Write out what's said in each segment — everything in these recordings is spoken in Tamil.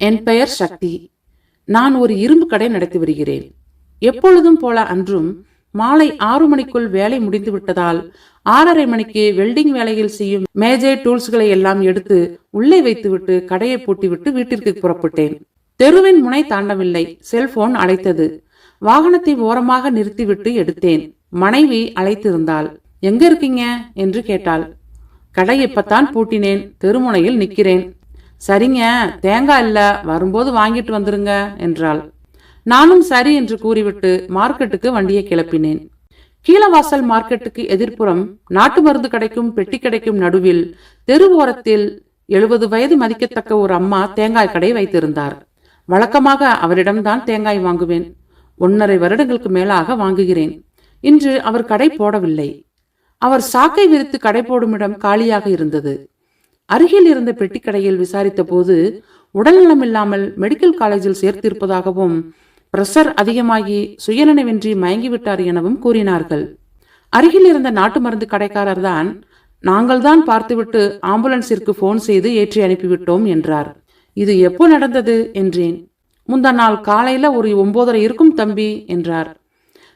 என் பெயர் சக்தி. நான் ஒரு இரும்பு கடை நடத்தி வருகிறேன். எப்பொழுதும் போல அன்றும் மாலை ஆறு மணிக்குள் வேலை முடிந்து விட்டதால் ஆறரை மணிக்கு வெல்டிங் வேலையில் செய்யும் மேஜை டூல்ஸ்களை எல்லாம் எடுத்து உள்ளே வைத்துவிட்டு கடையை பூட்டிவிட்டு வீட்டிற்கு புறப்பட்டேன். தெருவின் முனை தாண்டவில்லை. செல்போன் அழைத்தது வாகனத்தை ஓரமாக நிறுத்திவிட்டு எடுத்தேன். மனைவி அழைத்திருந்தாள். எங்க இருக்கீங்க? என்று கேட்டாள். கடை இப்பத்தான் பூட்டினேன். தெருமுனையில் நிக்கிறேன் சரிங்க தேங்காய் இல்ல வரும்போது வாங்கிட்டு வந்துருங்க என்றாள். நானும் சரி என்று கூறிவிட்டு மார்க்கெட்டுக்கு வண்டியை கிளப்பினேன். கீழவாசல் மார்க்கெட்டுக்கு எதிர்ப்புறம் நாட்டு மருந்து கடைக்கும் பெட்டி கிடைக்கும் நடுவில் தெரு ஓரத்தில் எழுபது வயது மதிக்கத்தக்க ஒரு அம்மா தேங்காய் கடை வைத்திருந்தார். வழக்கமாக அவரிடம்தான் தேங்காய் வாங்குவேன். ஒன்னரை வருடங்களுக்கு மேலாக வாங்குகிறேன். இன்று அவர் கடை போடவில்லை. அவர் சாக்கை விரித்து கடை போடும் இடம் காலியாக இருந்தது. அருகில் இருந்த பெட்டிக்கடையில் விசாரித்த போது உடல்நலம் இல்லாமல் மெடிக்கல் காலேஜில் சேர்த்திருப்பதாகவும் பிரஷர் அதிகமாகி சுயநினைவின்றி மயங்கிவிட்டார் எனவும் கூறினார்கள். அருகில் இருந்த நாட்டு மருந்து கடைக்காரர் தான் நாங்கள் தான் பார்த்துவிட்டு ஆம்புலன்ஸிற்கு போன் செய்து ஏற்றி அனுப்பிவிட்டோம் என்றார். இது எப்போ நடந்தது? என்றேன். முந்தா நாள் காலையில ஒரு ஒன்பதரை இருக்கும் தம்பி என்றார்.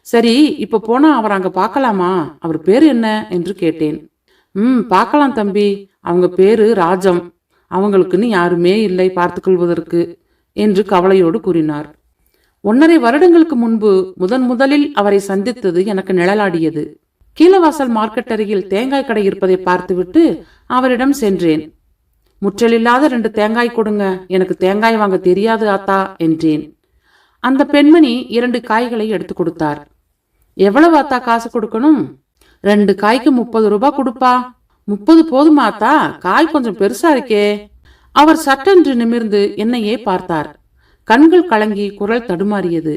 சரி இப்ப போனா அவர் அங்க பார்க்கலாமா? அவர் பேர் என்ன? என்று கேட்டேன். ம் பார்க்கலாம் தம்பி. அவங்க பேரு ராஜம். அவங்களுக்குன்னு யாருமே இல்லை பார்த்துக்கொள்வதற்கு என்று கவலையோடு கூறினார். ஒன்னரை வருடங்களுக்கு முன்பு முதன் முதலில் அவரை சந்தித்தது எனக்கு நிழலாடியது. கீழவாசல் மார்க்கெட் அருகில் தேங்காய் கடை இருப்பதை பார்த்துவிட்டு அவரிடம் சென்றேன். முற்றலில்லாத ரெண்டு தேங்காய் கொடுங்க. எனக்கு தேங்காய் வாங்க தெரியாது ஆத்தா என்றேன். அந்த பெண்மணி இரண்டு காய்களை எடுத்து கொடுத்தார். எவ்வளவு ஆத்தா காசு கொடுக்கணும்? ரெண்டு காய்க்கு முப்பது ரூபாய் கொடுப்பா. முப்பது போதுமாத்தா காய் கொஞ்சம் பெருசா இருக்கே. அவர் சட்டென்று நிமிர்ந்து என்னையே பார்த்தார். கண்கள் கலங்கி குரல் தடுமாறியது.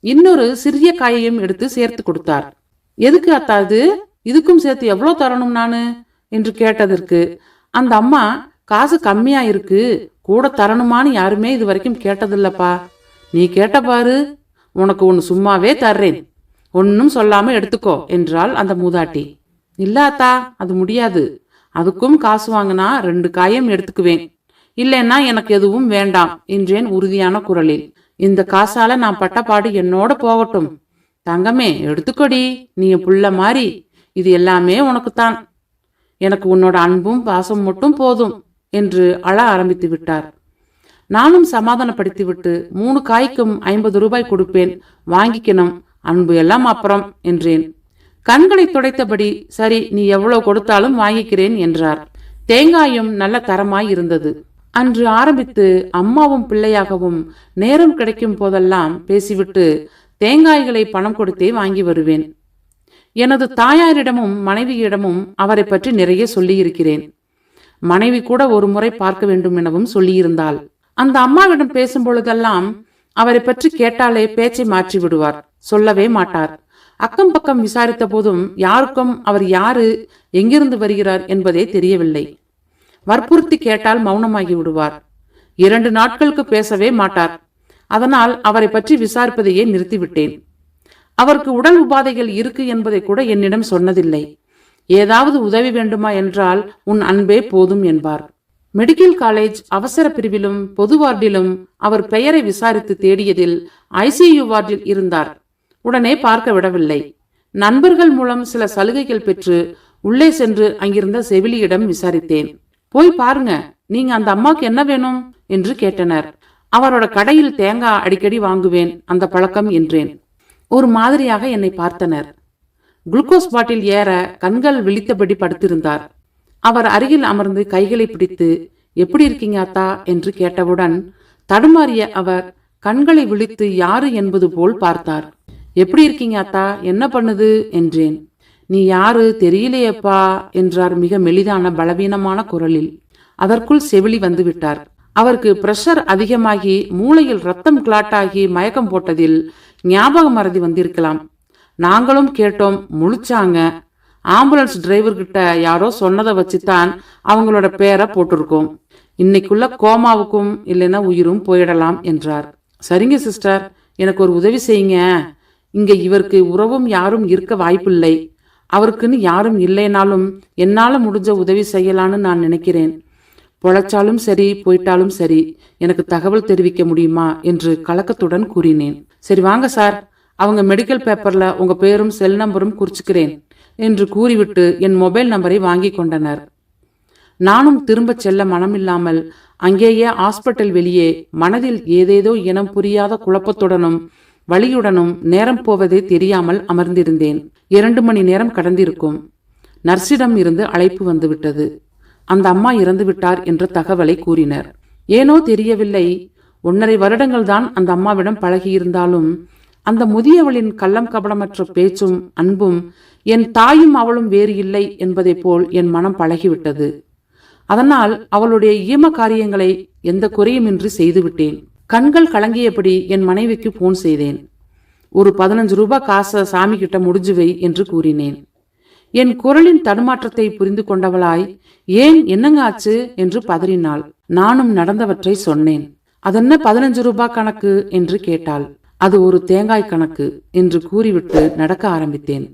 இன்னொரு சிறிய காயையும் எடுத்து சேர்த்து கொடுத்தார். எதுக்கு அத்தா இது? இதுக்கும் சேர்த்து எவ்வளோ தரணும் நானு? என்று கேட்டதற்கு அந்த அம்மா காசு கம்மியா இருக்கு. கூட தரணுமான்னு யாருமே இது வரைக்கும் கேட்டதில்லப்பா. நீ கேட்ட பாரு. உனக்கு ஒன்று சும்மாவே தர்றேன். ஒன்னும் சொல்லாம எடுத்துக்கோ என்றாள் அந்த மூதாட்டி. இல்லாத்தா அது முடியாது. அதுக்கும் காசு வாங்கினா ரெண்டு காயம் எடுத்துக்குவேன். இல்லைன்னா எனக்கு எதுவும் வேண்டாம் என்றேன் உறுதியான குரலில். இந்த காசால நான் பட்டப்பாடு என்னோட போகட்டும். தங்கமே எடுத்துக்கொடி. நீ புள்ள மாதிரி இது எல்லாமே உனக்குத்தான். எனக்கு உன்னோட அன்பும் பாசம் மட்டும் போதும் என்று அழ ஆரம்பித்து விட்டார். நானும் சமாதானப்படுத்திவிட்டு மூணு காய்க்கும் ஐம்பது ரூபாய் கொடுப்பேன். வாங்கிக்கணும். அன்பு எல்லாம் அப்புறம் என்றேன். கண்களை துடைத்தபடி சரி நீ எவ்வளவு கொடுத்தாலும் வாங்கிக்கிறேன் என்றார். தேங்காயும் நல்ல தரமாய் இருந்தது. அன்று ஆரம்பித்து அம்மாவும் பிள்ளையாகவும் நேரம் கிடைக்கும் போதெல்லாம் பேசிவிட்டு தேங்காய்களை பணம் கொடுத்தே வாங்கி வருவேன். எனது தாயாரிடமும் மனைவியிடமும் அவரை பற்றி நிறைய சொல்லியிருக்கிறேன். மனைவி கூட ஒரு முறை பார்க்க வேண்டும் எனவும் சொல்லியிருந்தாள். அந்த அம்மாவிடம் பேசும் பொழுதெல்லாம் அவரை பற்றி கேட்டாலே பேச்சை மாற்றி விடுவார். சொல்லவே மாட்டார். அக்கம் பக்கம் விசாரித்த போதும் யாருக்கும் அவர் யாரு எங்கிருந்து வருகிறார் என்பதே தெரியவில்லை. வற்புறுத்தி கேட்டால் மௌனமாகி விடுவார். இரண்டு நாட்களுக்கு பேசவே மாட்டார். அதனால் அவரை பற்றி விசாரிப்பதையே நிறுத்திவிட்டேன். அவருக்கு உடல் உபாதைகள் இருக்கு என்பதை கூட என்னிடம் சொன்னதில்லை. ஏதாவது உதவி வேண்டுமா என்றால் உன் அன்பே போதும் என்பார். மெடிக்கல் காலேஜ் அவசர பிரிவிலும் பொது வார்டிலும் அவர் பெயரை விசாரித்து தேடியதில் ஐசியு வார்டில் இருந்தார். உடனே பார்க்க விடவில்லை. நண்பர்கள் மூலம் சில சலுகைகள் பெற்று உள்ளே சென்று அங்கிருந்த செவிலியிடம் விசாரித்தேன். போய் பாருங்க நீங்க அந்த அம்மாக்கு என்ன வேணும்? என்று கேட்டனர். அவரோட கடையில் தேங்காய் அடிக்கடி வாங்குவேன் அந்த பழக்கம் என்றேன். ஒரு மாதிரியாக என்னை பார்த்தனர். குளுக்கோஸ் பாட்டில் ஏற கண்கள் விழித்தபடி படுத்திருந்தார். அவர் அருகில் அமர்ந்து கைகளை பிடித்து எப்படி இருக்கீங்க அத்தா? என்று கேட்டவுடன் தடுமாறிய அவர் கண்களை விழித்து யாரு என்பது போல் பார்த்தார். எப்படி இருக்கீங்க அத்தா? என்ன பண்ணுது? என்றேன். நீ யாரு? தெரியலையேப்பா என்றார் மிக மெலிதான பலவீனமான குரலில். அதற்குள் செவிலி வந்து விட்டார் அவருக்கு பிரஷர் அதிகமாகி மூளையில் ரத்தம் கிளாட்டாகி மயக்கம் போட்டதில் ஞாபக மறதி வந்திருக்கலாம். நாங்களும் கேட்டோம் முழிச்சாங்க. ஆம்புலன்ஸ் டிரைவர் கிட்ட யாரோ சொன்னதை வச்சுத்தான் அவங்களோட பேரை போட்டிருக்கோம். இன்னைக்குள்ள கோமாவுக்கும் இல்லைன்னா உயிரும் போயிடலாம் என்றார். சரிங்க சிஸ்டர் எனக்கு ஒரு உதவி செய்யுங்க. இங்க இவருக்கு உறவும் யாரும் இருக்க வாய்ப்பில்லை. அவருக்குன்னு யாரும் இல்லைனாலும் என்னால முடிஞ்ச உதவி செய்யலான்னு நான் நினைக்கிறேன். பொழைச்சாலும் சரி போயிட்டாலும் சரி எனக்கு தகவல் தெரிவிக்க முடியுமா என்று கலக்கத்துடன் கூறினேன். சரி வாங்க சார் அவங்க மெடிக்கல் பேப்பர்ல உங்க பேரும் செல் நம்பரும் குறிச்சுக்கிறேன். என்று கூறிவிட்டு என் மொபைல் நம்பரை வாங்கி கொண்டனர். நானும் திரும்பச் செல்ல மனமில்லாமல் அங்கேயே ஹாஸ்பிட்டல் வெளியே மனதில் ஏதேதோ இனம் புரியாத குழப்பத்துடனும் வழியுடனும் நேரம் போவதே தெரியாமல் அமர்ந்திருந்தேன். இரண்டு மணி நேரம் கடந்திருக்கும். நர்ஸிடம் இருந்து அழைப்பு வந்துவிட்டது. அந்த அம்மா இறந்துவிட்டார் என்ற தகவலை கூறினர். ஏனோ தெரியவில்லை. ஒன்றரை வருடங்கள் தான் அந்த அம்மாவிடம் பழகியிருந்தாலும் அந்த முதியவளின் கள்ளம் கபடமற்ற பேச்சும் அன்பும் என் தாயும் அவளும் வேறு இல்லை என்பதைப் போல் என் மனம் பழகிவிட்டது. அதனால் அவளுடைய ஈம காரியங்களை எந்த குறையுமின்றி செய்துவிட்டேன். கண்கள் கலங்கியபடி என் மனைவிக்கு போன் செய்தேன். ஒரு பதினஞ்சு ரூபாய் காசை சாமி கிட்ட முடிஞ்சு வை என்று கூறினேன். என் குரலின் தடுமாற்றத்தை புரிந்து கொண்டவளாய் ஏன் என்னங்க ஆச்சு? என்று பதறினாள். நானும் நடந்தவற்றை சொன்னேன். அதென்ன பதினஞ்சு ரூபாய் கணக்கு? என்று கேட்டாள். அது ஒரு தேங்காய் கணக்கு என்று கூறிவிட்டு நடக்க ஆரம்பித்தேன்.